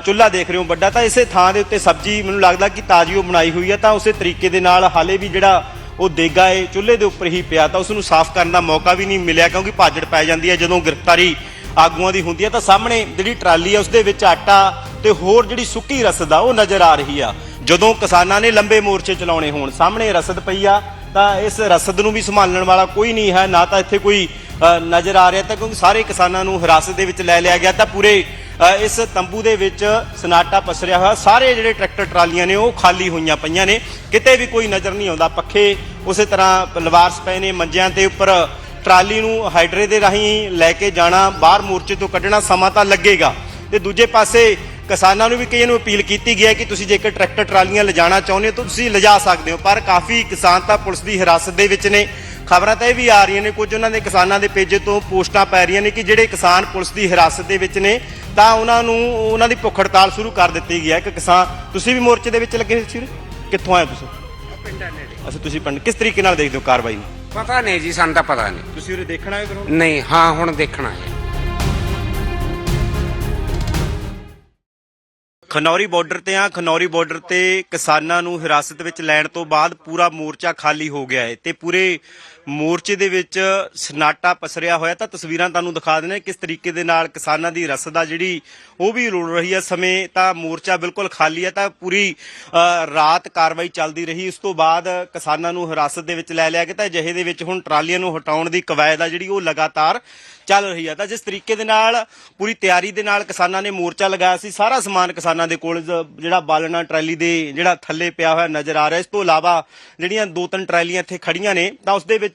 ਚੁੱਲ੍ਹਾ ਦੇਖ ਰਹੇ ਹੋ, ਵੱਡਾ ਤਾਂ ਇਸੇ ਥਾਂ ਦੇ ਉੱਤੇ ਸਬਜ਼ੀ ਮੈਨੂੰ ਲੱਗਦਾ ਕਿ ਤਾਜ਼ੀ ਉਹ ਬਣਾਈ ਹੋਈ ਹੈ ਤਾਂ ਉਸੇ ਤਰੀਕੇ ਦੇ ਨਾਲ ਹਾਲੇ ਵੀ ਜਿਹੜਾ ਉਹ ਦੇਗਾ ਏ, ਚੁੱਲ੍ਹੇ ਦੇ ਉੱਪਰ ਹੀ ਪਿਆ, ਤਾਂ ਉਸ ਨੂੰ ਸਾਫ਼ ਕਰਨ ਦਾ ਮੌਕਾ ਵੀ ਨਹੀਂ ਮਿਲਿਆ ਕਿਉਂਕਿ ਭਾਜੜ ਪੈ ਜਾਂਦੀ ਹੈ ਜਦੋਂ ਗ੍ਰਿਫਤਾਰੀ ਆਗੂਆਂ ਦੀ ਹੁੰਦੀ ਹੈ ਤਾਂ ਸਾਹਮਣੇ ਜਿਹੜੀ ਟਰਾਲੀ ਹੈ ਉਸ ਦੇ ਵਿੱਚ ਆਟਾ ਤੇ ਹੋਰ ਜਿਹੜੀ ਸੁੱਕੀ ਰਸਦ ਆ, ਉਹ ਨਜ਼ਰ ਆ ਰਹੀ ਆ। ਜਦੋਂ ਕਿਸਾਨਾਂ ਨੇ ਲੰਬੇ ਮੋਰਚੇ ਚਲਾਉਣੇ ਹੋਣ, ਸਾਹਮਣੇ ਰਸਦ ਪਈ ਆ, ਤਾਂ ਇਸ ਰਸਦ ਨੂੰ ਵੀ ਸੰਭਾਲਣ ਵਾਲਾ ਕੋਈ ਨਹੀਂ ਹੈ, ਨਾ ਤਾਂ ਇੱਥੇ ਕੋਈ ਨਜ਼ਰ ਆ ਰਿਹਾ, ਤਾਂ ਕਿਉਂਕਿ ਸਾਰੇ ਕਿਸਾਨਾਂ ਨੂੰ ਹਿਰਾਸਤ ਦੇ ਵਿੱਚ ਲੈ ਲਿਆ ਗਿਆ, ਤਾਂ ਪੂਰੇ ਇਸ ਤੰਬੂ ਦੇ ਵਿੱਚ ਸਨਾਟਾ ਪਸਰਿਆ ਹੋਇਆ। ਸਾਰੇ ਜਿਹੜੇ ਟਰੈਕਟਰ ਟਰਾਲੀਆਂ ਨੇ, ਉਹ ਖਾਲੀ ਹੋਈਆਂ ਪਈਆਂ ਨੇ। ਕਿਤੇ ਵੀ ਕੋਈ ਨਜ਼ਰ ਨਹੀਂ ਆਉਂਦਾ। ਪੱਖੇ ਉਸੇ ਤਰ੍ਹਾਂ ਲਵਾਰਸ ਪਏ ਨੇ, ਮੰਜਿਆਂ ਦੇ ਉੱਪਰ ਟਰਾਲੀ ਨੂੰ ਹਾਈਡਰੇ ਦੇ ਰਾਹੀਂ ਲੈ ਕੇ ਜਾਣਾ, ਬਾਹਰ ਮੋਰਚੇ ਤੋਂ ਕੱਢਣਾ, ਸਮਾਂ ਤਾਂ ਲੱਗੇਗਾ। ਤੇ ਦੂਜੇ ਪਾਸੇ ਕਿਸਾਨਾਂ ਨੂੰ ਵੀ ਕਈਆਂ ਨੂੰ ਅਪੀਲ ਕੀਤੀ ਗਈ ਹੈ ਕਿ ਤੁਸੀਂ ਜੇਕਰ ਟਰੈਕਟਰ ਟਰਾਲੀਆਂ ਲਿਜਾਣਾ ਚਾਹੁੰਦੇ ਹੋ, ਤਾਂ ਤੁਸੀਂ ਲਿਜਾ ਸਕਦੇ ਹੋ। ਪਰ ਕਾਫੀ ਕਿਸਾਨ ਤਾਂ ਪੁਲਿਸ ਦੀ ਹਿਰਾਸਤ ਦੇ ਵਿੱਚ ਨੇ। ਖਬਰਾਂ ਤਾਂ ਇਹ ਵੀ ਆ ਰਹੀਆਂ ਨੇ, ਕੁਝ ਉਹਨਾਂ ਦੇ ਕਿਸਾਨਾਂ ਦੇ ਪੇਜੇ ਤੋਂ ਪੋਸਟਾਂ ਪੈ ਰਹੀਆਂ ਨੇ ਕਿ ਜਿਹੜੇ ਕਿਸਾਨ ਪੁਲਿਸ ਦੀ ਹਿਰਾਸਤ ਦੇ ਵਿੱਚ ਨੇ ਤਾਂ ਉਹਨਾਂ ਨੂੰ ਉਹਨਾਂ ਦੀ ਭੁੱਖ ਹੜਤਾਲ ਸ਼ੁਰੂ ਕਰ ਦਿੱਤੀ ਗਈ ਹੈ। ਕਿ ਕਿਸਾਨ ਤੁਸੀਂ ਵੀ ਮੋਰਚੇ ਦੇ ਵਿੱਚ ਲੱਗੇ ਸੀ? ਕਿੱਥੋਂ ਆਏ ਤੁਸੀਂ? ਪਿੰਡਾਂ ਨੇੜੇ ਅੱਛਾ ਤੁਸੀਂ ਪਿੰਡ ਕਿਸ ਤਰੀਕੇ ਨਾਲ ਦੇਖਦੇ ਹੋ ਕਾਰਵਾਈ ਨੂੰ? ਪਤਾ ਨਹੀਂ ਜੀ ਸਾਨੂੰ ਤਾਂ ਪਤਾ ਨਹੀਂ। ਤੁਸੀਂ ਉਰੇ ਦੇਖਣ ਆਏ ਕਰੋ ਨਹੀਂ ਹਾਂ ਹੁਣ ਦੇਖਣਾ ਹੈ ਖਨੌਰੀ ਬਾਰਡਰ ਤੇ ਆ ਖਨੌਰੀ ਬਾਰਡਰ ਤੇ ਕਿਸਾਨਾਂ ਨੂੰ ਹਿਰਾਸਤ ਵਿੱਚ ਲੈਣ ਤੋਂ ਬਾਅਦ ਪੂਰਾ ਮੋਰਚਾ ਖਾਲੀ ਹੋ ਗਿਆ ਹੈ ਤੇ ਪੂਰੇ ਮੋਰਚੇ ਦੇ ਵਿੱਚ ਸਨਾਟਾ ਪਸਰਿਆ ਹੋਇਆ ਤਾਂ ਤਸਵੀਰਾਂ ਤੁਹਾਨੂੰ ਦਿਖਾ ਦਿੰਦੇ ਕਿਸ ਤਰੀਕੇ ਦੇ ਨਾਲ ਕਿਸਾਨਾਂ ਦੀ ਰਸਦ ਆ ਜਿਹੜੀ ਉਹ ਵੀ ਰੁਲ ਰਹੀ ਹੈ ਸਮੇਂ ਤਾਂ ਮੋਰਚਾ ਬਿਲਕੁਲ ਖਾਲੀ ਹੈ ਤਾਂ ਪੂਰੀ ਰਾਤ ਕਾਰਵਾਈ ਚੱਲਦੀ ਰਹੀ। ਉਸ ਤੋਂ ਬਾਅਦ ਕਿਸਾਨਾਂ ਨੂੰ ਹਿਰਾਸਤ ਦੇ ਵਿੱਚ ਲੈ ਲਿਆ ਗਿਆ ਤਾਂ ਅਜਿਹੇ ਦੇ ਵਿੱਚ ਹੁਣ ਟਰਾਲੀਆਂ ਨੂੰ ਹਟਾਉਣ ਦੀ ਕਵਾਇਦ ਆ ਜਿਹੜੀ ਉਹ ਲਗਾਤਾਰ ਚੱਲ ਰਹੀ ਹੈ ਤਾਂ ਜਿਸ ਤਰੀਕੇ ਦੇ ਨਾਲ ਪੂਰੀ ਤਿਆਰੀ ਦੇ ਨਾਲ ਕਿਸਾਨਾਂ ਨੇ ਮੋਰਚਾ ਲਗਾਇਆ ਸੀ, ਸਾਰਾ ਸਮਾਨ ਕਿਸਾਨਾਂ ਦੇ ਕੋਲ ਜਿਹੜਾ ਬਾਲਣਾ ਟਰਾਲੀ ਦੇ ਜਿਹੜਾ ਥੱਲੇ ਪਿਆ ਹੋਇਆ ਨਜ਼ਰ ਆ ਰਿਹਾ। ਇਸ ਤੋਂ ਇਲਾਵਾ ਜਿਹੜੀਆਂ ਦੋ ਤਿੰਨ ਟਰਾਲੀਆਂ ਇੱਥੇ ਖੜੀਆਂ ਨੇ ਤਾਂ ਉਸ ਦੇ ਵਿੱਚ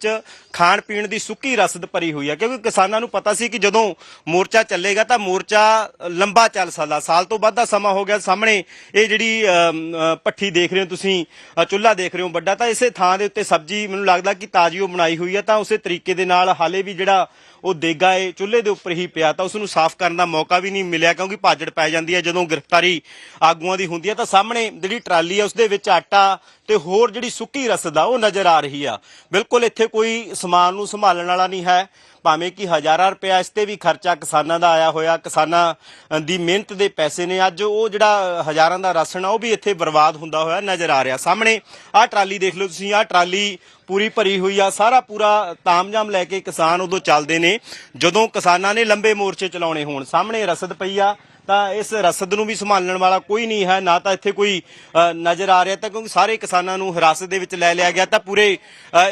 ਖਾਣ ਪੀਣ ਦੀ ਸੁੱਕੀ ਰਸਦ ਭਰੀ ਹੋਈ ਹੈ ਕਿਉਂਕਿ ਕਿਸਾਨਾਂ ਨੂੰ ਪਤਾ ਸੀ ਕਿ ਜਦੋਂ ਮੋਰਚਾ ਚੱਲੇਗਾ ਤਾਂ ਮੋਰਚਾ ਲੰਬਾ ਚੱਲ ਸਕਦਾ। ਸਾਲ ਤੋਂ ਵੱਧ ਦਾ ਸਮਾਂ ਹੋ ਗਿਆ ਸਾਹਮਣੇ। ਇਹ ਜਿਹੜੀ ਅਮ, ਭੱਠੀ ਦੇਖ ਰਹੇ ਹੋ ਤੁਸੀਂ ਚੁੱਲ੍ਹਾ ਦੇਖ ਰਹੇ ਹੋ ਵੱਡਾ ਤਾਂ ਇਸੇ ਥਾਂ ਦੇ ਉੱਤੇ ਸਬਜ਼ੀ ਮੈਨੂੰ ਲੱਗਦਾ ਕਿ ਤਾਜ਼ੀ ਉਹ ਬਣਾਈ ਹੋਈ ਹੈ ਤਾਂ ਉਸੇ ਤਰੀਕੇ ਦੇ ਨਾਲ ਹਾਲੇ ਵੀ ਜਿਹੜਾ ਉਹ ਦੇਗਾ ਏ, ਚੁੱਲ੍ਹੇ ਦੇ ਉੱਪਰ ਹੀ ਪਿਆ, ਤਾਂ ਉਸ ਨੂੰ ਸਾਫ਼ ਕਰਨ ਦਾ ਮੌਕਾ ਵੀ ਨਹੀਂ ਮਿਲਿਆ, ਕਿਉਂਕਿ ਭਾਜੜ ਪੈ ਜਾਂਦੀ ਹੈ, ਜਦੋਂ ਗ੍ਰਿਫਤਾਰੀ ਆਗੂਆਂ ਦੀ ਹੁੰਦੀ ਹੈ, ਤਾਂ ਸਾਹਮਣੇ ਜਿਹੜੀ ਟਰਾਲੀ ਹੈ ਉਸ ਦੇ ਵਿੱਚ ਆਟਾ ਤੇ ਹੋਰ ਜਿਹੜੀ ਸੁੱਕੀ ਰਸਦ ਆ ਉਹ ਨਜ਼ਰ ਆ ਰਹੀ ਆ। ਬਿਲਕੁਲ ਇੱਥੇ ਕੋਈ ਸਮਾਨ ਨੂੰ ਸੰਭਾਲਣ ਵਾਲਾ ਨਹੀਂ ਹੈ, ਭਾਵੇਂ ਕਿ ਹਜ਼ਾਰਾਂ ਰੁਪਇਆ ਇਸ ਤੇ ਵੀ ਖਰਚਾ ਕਿਸਾਨਾਂ ਦਾ ਆਇਆ ਹੋਇਆ, ਕਿਸਾਨਾਂ ਦੀ ਮਿਹਨਤ ਦੇ ਪੈਸੇ ਨੇ, ਅੱਜ ਉਹ ਜਿਹੜਾ ਹਜ਼ਾਰਾਂ ਦਾ ਰਾਸ਼ਨ ਆ, ਉਹ ਵੀ ਇੱਥੇ ਬਰਬਾਦ ਹੁੰਦਾ ਹੋਇਆ ਨਜ਼ਰ ਆ ਰਿਹਾ। ਸਾਹਮਣੇ ਆਹ ਟਰਾਲੀ ਦੇਖ ਲਓ ਤੁਸੀਂ, ਆਹ ਟਰਾਲੀ ਪੂਰੀ ਭਰੀ ਹੋਈ ਆ, ਸਾਰਾ ਪੂਰਾ ਤਾਮਝਾਮ ਲੈ ਕੇ ਕਿਸਾਨ ਉਦੋਂ ਚੱਲਦੇ ਨੇ, ਜਦੋਂ ਕਿਸਾਨਾਂ ਨੇ ਲੰਬੇ ਮੋਰਚੇ ਚਲਾਉਣੇ ਹੋਣ। ਸਾਹਮਣੇ ਰਸਦ ਪਈ ਆ, ਤਾਂ ਇਸ ਰਸਦ ਨੂੰ ਵੀ ਸੰਭਾਲਣ ਵਾਲਾ ਕੋਈ ਨਹੀਂ ਹੈ, ਨਾ ਤਾਂ ਇੱਥੇ ਕੋਈ ਨਜ਼ਰ ਆ ਰਿਹਾ, ਤਾਂ ਕਿਉਂਕਿ ਸਾਰੇ ਕਿਸਾਨਾਂ ਨੂੰ ਹਿਰਾਸਤ ਦੇ ਵਿੱਚ ਲੈ ਲਿਆ ਗਿਆ, ਤਾਂ ਪੂਰੇ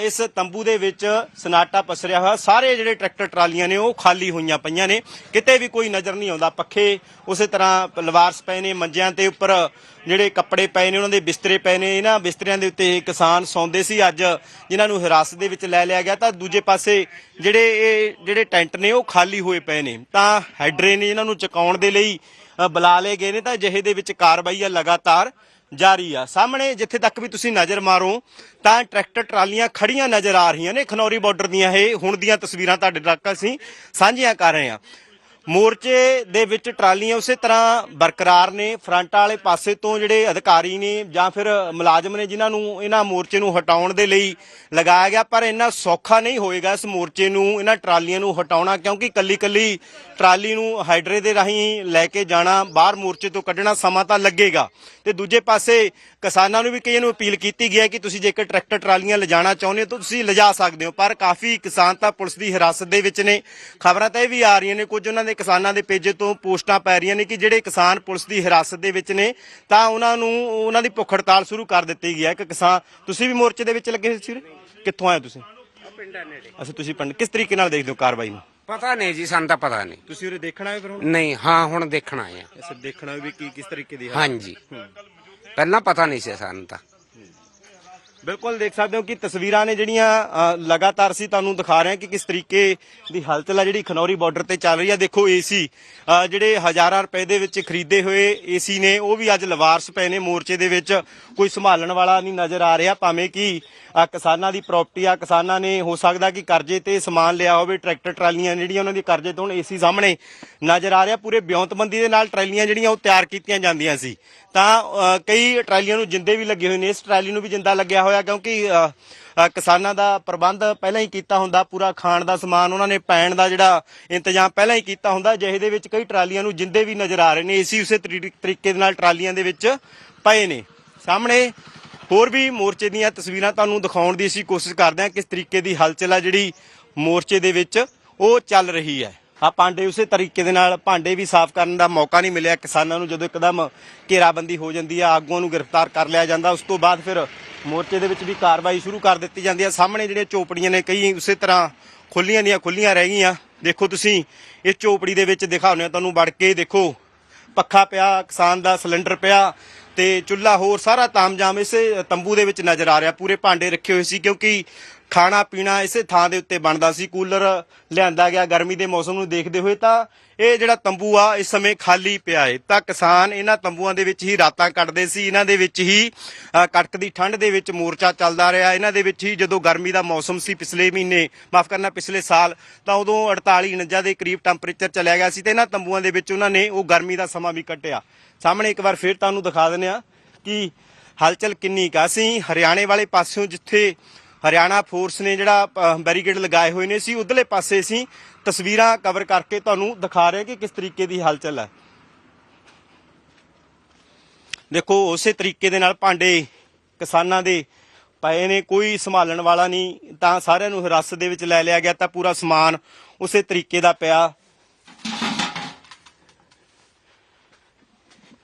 ਇਸ ਤੰਬੂ ਦੇ ਵਿੱਚ ਸਨਾਟਾ ਪਸਰਿਆ ਹੋਇਆ, ਸਾਰੇ ਜਿਹੜੇ ਟਰੈਕਟਰ ਟਰਾਲੀਆਂ ਨੇ ਉਹ ਖਾਲੀ ਹੋਈਆਂ ਪਈਆਂ ਨੇ, ਕਿਤੇ ਵੀ ਕੋਈ ਨਜ਼ਰ ਨਹੀਂ ਆਉਂਦਾ। ਪੱਖੇ ਉਸੇ ਤਰ੍ਹਾਂ ਲਵਾਰਸ ਪਏ ਨੇ, ਮੰਜਿਆਂ ਤੇ ਉੱਪਰ ਜਿਹੜੇ ਕੱਪੜੇ ਪਏ ਨੇ, ਉਹਨਾਂ ਦੇ ਬਿਸਤਰੇ ਪਏ ਨੇ, ਇਹਨਾਂ ਬਿਸਤਰਿਆਂ ਦੇ ਉੱਤੇ ਇਹ ਕਿਸਾਨ ਸੌਂਦੇ ਸੀ ਅੱਜ, ਜਿਨ੍ਹਾਂ ਨੂੰ ਹਿਰਾਸਤ ਦੇ ਵਿੱਚ ਲੈ ਲਿਆ ਗਿਆ। ਤਾਂ ਦੂਜੇ ਪਾਸੇ ਜਿਹੜੇ ਇਹ ਜਿਹੜੇ ਟੈਂਟ ਨੇ, ਉਹ ਖਾਲੀ ਹੋਏ ਪਏ ਨੇ। ਤਾਂ ਹਾਈਡਰੇ ਨੇ ਇਹਨਾਂ ਨੂੰ ਚੁਕਾਉਣ ਦੇ ਲਈ ਬੁਲਾ ਲਏ ਗਏ ਨੇ। ਤਾਂ ਅਜਿਹੇ ਦੇ ਵਿੱਚ ਕਾਰਵਾਈ ਆ ਲਗਾਤਾਰ ਜਾਰੀ ਆ। ਸਾਹਮਣੇ ਜਿੱਥੇ ਤੱਕ ਵੀ ਤੁਸੀਂ ਨਜ਼ਰ ਮਾਰੋ, ਤਾਂ ਟਰੈਕਟਰ ਟਰਾਲੀਆਂ ਖੜੀਆਂ ਨਜ਼ਰ ਆ ਰਹੀਆਂ ਨੇ। ਖਨੌਰੀ ਬਾਰਡਰ ਦੀਆਂ ਇਹ, ਹੁਣ ਦੀਆਂ ਤਸਵੀਰਾਂ ਤੁਹਾਡੇ ਤੱਕ ਅਸੀਂ ਸਾਂਝੀਆਂ ਕਰ ਰਹੇ ਹਾਂ। ਮੋਰਚੇ ਦੇ ਵਿੱਚ ਟਰਾਲੀਆਂ ਉਸੇ ਤਰ੍ਹਾਂ ਬਰਕਰਾਰ ਨੇ, ਫਰੰਟ ਵਾਲੇ ਪਾਸੇ ਤੋਂ ਜਿਹੜੇ ਅਧਿਕਾਰੀ ਨੇ ਜਾਂ ਫਿਰ ਮੁਲਾਜ਼ਮ ਨੇ ਜਿਨ੍ਹਾਂ ਨੂੰ ਇਹਨਾਂ ਮੋਰਚੇ ਨੂੰ ਹਟਾਉਣ ਦੇ ਲਈ ਲਗਾਇਆ ਗਿਆ, ਪਰ ਇੰਨਾ ਸੌਖਾ ਨਹੀਂ ਹੋਏਗਾ ਇਸ ਮੋਰਚੇ ਨੂੰ, ਇਹਨਾਂ ਟਰਾਲੀਆਂ ਨੂੰ ਹਟਾਉਣਾ, ਕਿਉਂਕਿ ਕੱਲੀ ਕੱਲੀ ਟਰਾਲੀ ਨੂੰ ਹਾਈਡਰੇ ਦੇ ਰਾਹੀਂ ਲੈ ਕੇ ਜਾਣਾ, ਬਾਹਰ ਮੋਰਚੇ ਤੋਂ ਕੱਢਣਾ ਸਮਾਂ ਤਾਂ ਲੱਗੇਗਾ। ਤੇ ਦੂਜੇ ਪਾਸੇ ਕਿਸਾਨਾਂ ਨੂੰ ਵੀ ਕਈਆਂ ਨੂੰ ਅਪੀਲ ਕੀਤੀ ਗਈ ਹੈ ਕਿ ਤੁਸੀਂ ਜੇਕਰ ਟਰੈਕਟਰ ਟਰਾਲੀਆਂ ਲਿਜਾਣਾ ਚਾਹੁੰਦੇ ਹੋ ਤਾਂ ਤੁਸੀਂ ਲਿਜਾ ਸਕਦੇ ਹੋ, ਪਰ ਕਾਫੀ ਕਿਸਾਨ ਤਾਂ ਪੁਲਿਸ ਦੀ ਹਿਰਾਸਤ ਦੇ ਵਿੱਚ ਨੇ। ਖਬਰਾਂ ਤਾਂ ਇਹ ਵੀ ਆ ਰਹੀਆਂ ਨੇ, ਕੁਝ ਉਹਨਾਂ ਦੇ ਕਿਸਾਨਾਂ ਦੇ ਪੇਜੇ ਤੋਂ ਪੋਸਟਾਂ ਪੈ ਰਹੀਆਂ ਨੇ ਕਿ ਜਿਹੜੇ ਕਿਸਾਨ ਪੁਲਿਸ ਦੀ ਹਿਰਾਸਤ ਦੇ ਵਿੱਚ ਨੇ ਤਾਂ ਉਹਨਾਂ ਨੂੰ ਉਹਨਾਂ ਦੀ ਭੁੱਖ ਹੜਤਾਲ ਸ਼ੁਰੂ ਕਰ ਦਿੱਤੀ ਗਈ ਹੈ। ਕਿ ਕਿਸਾਨ ਤੁਸੀਂ ਵੀ ਮੋਰਚੇ ਦੇ ਵਿੱਚ ਲੱਗੇ ਸੀ? ਕਿੱਥੋਂ ਆਏ ਤੁਸੀਂ? ਪਿੰਡਾਂ ਨੇੜੇ। ਅੱਛਾ ਤੁਸੀਂ ਪਿੰਡ ਕਿਸ ਤਰੀਕੇ ਨਾਲ ਦੇਖਦੇ ਹੋ ਕਾਰਵਾਈ ਨੂੰ? ਪਤਾ ਨਹੀਂ ਜੀ ਸਾਨੂੰ ਤਾਂ ਪਤਾ ਨਹੀਂ। ਤੁਸੀਂ ਉਰੇ ਦੇਖਣ ਆਏ ਫਿਰ ਨਹੀਂ ਹਾਂ ਹੁਣ ਦੇਖਣਾ ਹੈ। ਅੱਛਾ ਦੇਖਣਾ ਵੀ ਕੀ ਕਿਸ ਤਰੀਕੇ ਦੀ ਹਾਂਜੀ। ਪਹਿਲਾਂ ਪਤਾ ਨਹੀਂ ਸੀ ਸਾਨੂੰ ਤਾਂ। ਬਿਲਕੁਲ ਦੇਖ ਸਕਦੇ ਹੋ ਕਿ ਤਸਵੀਰਾਂ ਨੇ ਜਿਹੜੀਆਂ ਲਗਾਤਾਰ ਸੀ, ਤੁਹਾਨੂੰ ਦਿਖਾ ਰਹੇ ਹਾਂ ਕਿ ਕਿਸ ਤਰੀਕੇ ਦੀ ਹਲਚਲ ਆ ਜਿਹੜੀ ਖਨੌਰੀ ਬਾਰਡਰ ਤੇ ਚੱਲ ਰਹੀ ਹੈ ਦੇਖੋ ਏਸੀ ਜਿਹੜੇ ਹਜ਼ਾਰਾਂ ਰੁਪਏ ਦੇ ਵਿੱਚ ਖਰੀਦੇ ਹੋਏ ਏਸੀ ਨੇ, ਉਹ ਵੀ ਅੱਜ ਲਵਾਰਸ ਪਏ ਨੇ ਮੋਰਚੇ ਦੇ ਵਿੱਚ। ਕੋਈ ਸੰਭਾਲਣ ਵਾਲਾ ਨਹੀਂ ਨਜ਼ਰ ਆ ਰਿਹਾ, ਭਾਵੇਂ ਕਿ ਕਿਸਾਨਾਂ ਦੀ ਪ੍ਰਾਪਰਟੀ ਆ, ਕਿਸਾਨਾਂ ਨੇ ਹੋ ਸਕਦਾ ਕਿ ਕਰਜ਼ੇ ਤੇ ਸਮਾਨ ਲਿਆ ਹੋਵੇ ਟਰੈਕਟਰ ਟਰਾਲੀਆਂ ਜਿਹੜੀਆਂ ਉਹਨਾਂ ਦੀ ਕਰਜ਼ੇ ਤੋਂ ਹੁਣ ਏਸੀ ਸਾਹਮਣੇ ਨਜ਼ਰ ਆ ਰਿਹਾ। ਪੂਰੇ ਬਿਉਂਤਬੰਦੀ ਦੇ ਨਾਲ ਟਰਾਲੀਆਂ ਜਿਹੜੀਆਂ ਉਹ ਤਿਆਰ ਕੀਤੀਆਂ ਜਾਂਦੀਆਂ ਸੀ। ਤਾਂ ਕਈ ਟਰਾਲੀਆਂ ਨੂੰ ਜਿੰਦੇ ਵੀ ਲੱਗੇ ਹੋਏ ਨੇ। ਇਸ ਟਰਾਲੀ ਨੂੰ ਵੀ ਜਿੰਦਾ ਲੱਗਿਆ ਹੋਇਆ ਕਿਉਂਕਿ ਕਿਸਾਨਾਂ ਦਾ ਪ੍ਰਬੰਧ ਪਹਿਲਾਂ ਹੀ ਕੀਤਾ ਹੁੰਦਾ। ਪੂਰਾ ਖਾਣ ਦਾ ਸਮਾਨ ਉਹਨਾਂ ਨੇ, ਪੈਣ ਦਾ ਜਿਹੜਾ ਇੰਤਜ਼ਾਮ ਪਹਿਲਾਂ ਹੀ ਕੀਤਾ ਹੁੰਦਾ। ਜਿਹੇ ਦੇ ਵਿੱਚ ਕਈ ਟਰਾਲੀਆਂ ਨੂੰ ਜਿੰਦੇ ਵੀ ਨਜ਼ਰ ਆ ਰਹੇ ਨੇ। ਇਸੇ ਉਸੇ ਤਰੀ- ਤਰੀਕੇ ਦੇ ਨਾਲ ਟਰਾਲੀਆਂ ਦੇ ਵਿੱਚ ਪਏ ਨੇ। ਸਾਹਮਣੇ ਹੋਰ ਵੀ ਮੋਰਚੇ ਦੀਆਂ ਤਸਵੀਰਾਂ ਤੁਹਾਨੂੰ ਦਿਖਾਉਣ ਦੀ ਅਸੀਂ ਕੋਸ਼ਿਸ਼ ਕਰਦੇ ਹਾਂ ਕਿਸ ਤਰੀਕੇ ਦੀ ਹਲਚਲ ਆ ਜਿਹੜੀ ਮੋਰਚੇ ਦੇ ਵਿੱਚ ਉਹ ਚੱਲ ਰਹੀ ਹੈ। ਆ ਭਾਂਡੇ ਉਸੇ ਤਰੀਕੇ ਦੇ ਨਾਲ ਭਾਂਡੇ ਵੀ ਸਾਫ਼ ਕਰਨ ਦਾ ਮੌਕਾ ਨਹੀਂ ਮਿਲਿਆ। ਕਿਸਾਨਾਂ ਨੂੰ ਜਦੋਂ ਇੱਕਦਮ ਘੇਰਾਬੰਦੀ ਹੋ ਜਾਂਦੀ ਆ, ਆਗੂਆਂ ਨੂੰ ਗ੍ਰਿਫਤਾਰ ਕਰ ਲਿਆ ਜਾਂਦਾ, ਉਸ ਤੋਂ ਬਾਅਦ ਫਿਰ ਮੋਰਚੇ ਦੇ ਵਿੱਚ ਵੀ ਕਾਰਵਾਈ ਸ਼ੁਰੂ ਕਰ ਦਿੱਤੀ ਜਾਂਦੀ ਆ। ਸਾਹਮਣੇ ਜਿਹੜੀਆਂ ਚੋਪੜੀਆਂ ਨੇ, ਕਈ ਉਸੇ ਤਰ੍ਹਾਂ ਖੁੱਲੀਆਂ ਦੀਆਂ ਖੁੱਲੀਆਂ ਰਹਿ ਗਈਆਂ। ਦੇਖੋ ਤੁਸੀਂ, ਇਸ ਚੋਪੜੀ ਦੇ ਵਿੱਚ ਦਿਖਾਉਂਦੇ ਆ ਤੁਹਾਨੂੰ ਵੜ ਕੇ। ਦੇਖੋ, ਪੱਖਾ ਪਿਆ, ਕਿਸਾਨ ਦਾ ਸਿਲੰਡਰ ਪਿਆ। ਤੇ ਚੁੱਲ੍ਹਾ ਹੋਰ ਸਾਰਾ ਤਾਮਜਾਮ ਇਸੇ ਤੰਬੂ ਦੇ ਵਿੱਚ ਨਜ਼ਰ ਆ ਰਿਹਾ। ਪੂਰੇ ਭਾਂਡੇ ਰੱਖੇ ਹੋਏ ਸੀ ਕਿਉਂਕਿ ਖਾਣਾ ਪੀਣਾ ਇਸੇ ਥਾਂ ਦੇ ਉੱਤੇ ਬਣਦਾ ਸੀ। ਕੂਲਰ ਲਿਆਂਦਾ ਗਿਆ ਗਰਮੀ ਦੇ ਮੌਸਮ ਨੂੰ ਦੇਖਦੇ ਹੋਏ ਤਾਂ ਇਹ ਜਿਹੜਾ ਤੰਬੂ ਆ ਇਸ ਸਮੇਂ ਖਾਲੀ ਪਿਆ ਹੈ ਤਾਂ ਕਿਸਾਨ ਇਹਨਾਂ ਤੰਬੂਆਂ ਦੇ ਵਿੱਚ ਹੀ ਰਾਤਾਂ ਕੱਟਦੇ ਸੀ। ਇਹਨਾਂ ਦੇ ਵਿੱਚ ਹੀ ਅ, ਕੜਕਦੀ ਠੰਡ ਦੇ ਵਿੱਚ ਮੋਰਚਾ ਚੱਲਦਾ ਰਿਹਾ। ਇਹਨਾਂ ਦੇ ਵਿੱਚ ਹੀ ਜਦੋਂ ਗਰਮੀ ਦਾ ਮੌਸਮ ਸੀ ਪਿਛਲੇ ਮਹੀਨੇ ਮਾਫ ਕਰਨਾ ਪਿਛਲੇ ਸਾਲ ਤਾਂ ਉਦੋਂ 48 49 ਦੇ ਕਰੀਬ ਟੈਂਪਰੇਚਰ ਚਲਿਆ ਗਿਆ ਸੀ ਤੇ ਇਹਨਾਂ ਤੰਬੂਆਂ ਦੇ ਵਿੱਚ ਉਹਨਾਂ ਨੇ ਉਹ ਗਰਮੀ ਦਾ ਸਮਾਂ ਵੀ ਕੱਟਿਆ। ਸਾਹਮਣੇ ਇੱਕ ਵਾਰ ਫਿਰ ਤੁਹਾਨੂੰ ਦਿਖਾ ਦਿੰਦੇ ਆ ਕਿ ਹਲਚਲ ਕਿੰਨੀ ਕਾ ਸੀ ਹਰਿਆਣੇ ਵਾਲੇ ਪਾਸਿਓਂ ਜਿੱਥੇ ਹਰਿਆਣਾ ਫੋਰਸ ਨੇ ਜਿਹੜਾ ਬੈਰੀਕੇਡ ਲਗਾਏ ਹੋਏ ਨੇ ਸੀ, ਉਧਰਲੇ ਪਾਸੇ ਅਸੀਂ ਤਸਵੀਰਾਂ ਕਵਰ ਕਰਕੇ ਤੁਹਾਨੂੰ ਦਿਖਾ ਰਹੇ ਕਿ ਕਿਸ ਤਰੀਕੇ ਦੀ ਹਲਚਲ ਹੈ। ਦੇਖੋ, ਉਸੇ ਤਰੀਕੇ ਦੇ ਨਾਲ ਭਾਂਡੇ ਕਿਸਾਨਾਂ ਦੇ ਪਏ ਨੇ, ਕੋਈ ਸੰਭਾਲਣ ਵਾਲਾ ਨਹੀਂ, ਤਾਂ ਸਾਰਿਆਂ ਨੂੰ ਹਿਰਾਸਤ ਦੇ ਵਿੱਚ ਲੈ ਲਿਆ ਗਿਆ, ਤਾਂ ਪੂਰਾ ਸਮਾਨ ਉਸੇ ਤਰੀਕੇ ਦਾ ਪਿਆ।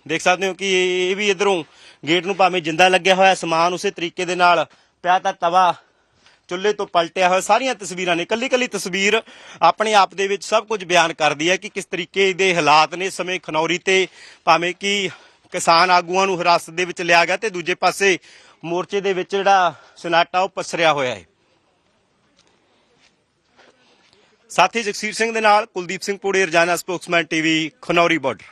ਦੇਖ ਸਕਦੇ ਹੋ ਕਿ ਇਹ ਵੀ ਇਧਰੋਂ ਗੇਟ ਨੂੰ ਭਾਵੇਂ ਜਿੰਦਾ ਲੱਗਿਆ ਹੋਇਆ, ਸਮਾਨ ਉਸੇ ਤਰੀਕੇ ਦੇ ਨਾਲ ਪਿਆ, ਤਾਂ ਤਵਾ ਚੁੱਲ੍ਹੇ ਤੋਂ ਪਲਟਿਆ ਹੋਇਆ ਸਾਰੀਆਂ ਤਸਵੀਰਾਂ ਨੇ ਕੱਲੀ ਕੱਲੀ ਤਸਵੀਰ ਆਪਣੇ ਆਪ ਦੇ ਵਿੱਚ ਸਭ ਕੁਝ ਬਿਆਨ ਕਰਦੀ ਹੈ ਕਿ ਕਿਸ ਤਰੀਕੇ ਦੇ ਹਾਲਾਤ ਨੇ ਸਮੇਂ ਖਨੌਰੀ ਤੇ ਭਾਵੇਂ ਕਿ ਕਿਸਾਨ ਆਗੂਆਂ ਨੂੰ ਹਿਰਾਸਤ ਦੇ ਵਿੱਚ ਲਿਆ ਗਿਆ ਤੇ ਦੂਜੇ ਪਾਸੇ ਮੋਰਚੇ ਦੇ ਵਿੱਚ ਜਿਹੜਾ ਸਨਾਟਾ ਉਹ ਪਸਰਿਆ ਹੋਇਆ ਹੈ। ਸਾਥੀ ਜਗਸੀਰ ਸਿੰਘ ਦੇ ਨਾਲ Kuldeep Singh Poore, Rajana Spokesman TV, Khanauri border.